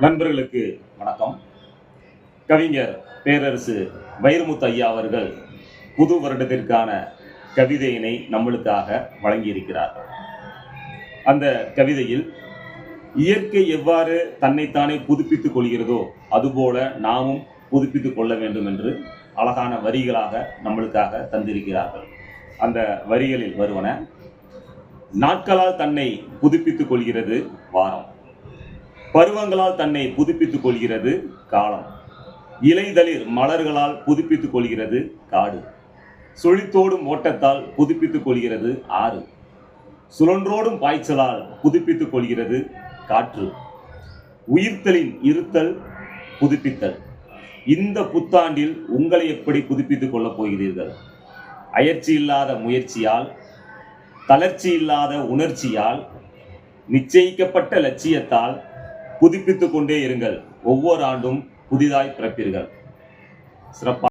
நண்பர்களுக்கு வணக்கம். கவிஞர் பேரரசு வைரமுத்து ஐயா அவர்கள் புது வருடத்திற்கான கவிதையினை நம்மளுக்காக வழங்கியிருக்கிறார் அந்த கவிதையில் இயற்கை எவ்வாறு தன்னைத்தானே புதுப்பித்துக் கொள்கிறதோ அதுபோல நாமும் புதுப்பித்துக் கொள்ள வேண்டும் என்று அழகான வரிகளாக நம்மளுக்காக தந்திருக்கிறார்கள். அந்த வரிகளில் வருவன நாட்களால் தன்னை புதுப்பித்துக் கொள்கிறது வாரம். பருவங்களால் தன்னை புதுப்பித்துக் கொள்கிறது காலம். இலைதளிர் மலர்களால் புதுப்பித்துக் கொள்கிறது காடு. சுழித்தோடும் ஓட்டத்தால் புதுப்பித்துக் கொள்கிறது ஆறு. சுழன்றோடும் பாய்ச்சலால் புதுப்பித்துக் கொள்கிறது காற்று. உயிர்த்தலின் இருத்தல் புதுப்பித்தல். இந்த புத்தாண்டில் உங்களை எப்படி புதுப்பித்துக் கொள்ளப் போகிறீர்கள்? அயற்சி இல்லாத முயற்சியால் தளர்ச்சி இல்லாத உணர்ச்சியால் நிச்சயிக்கப்பட்ட லட்சியத்தால் புதுப்பித்துக் கொண்டே இருங்கள். ஒவ்வொரு ஆண்டும் புதிதாய் பிறப்பீர்கள். சிறப்பாக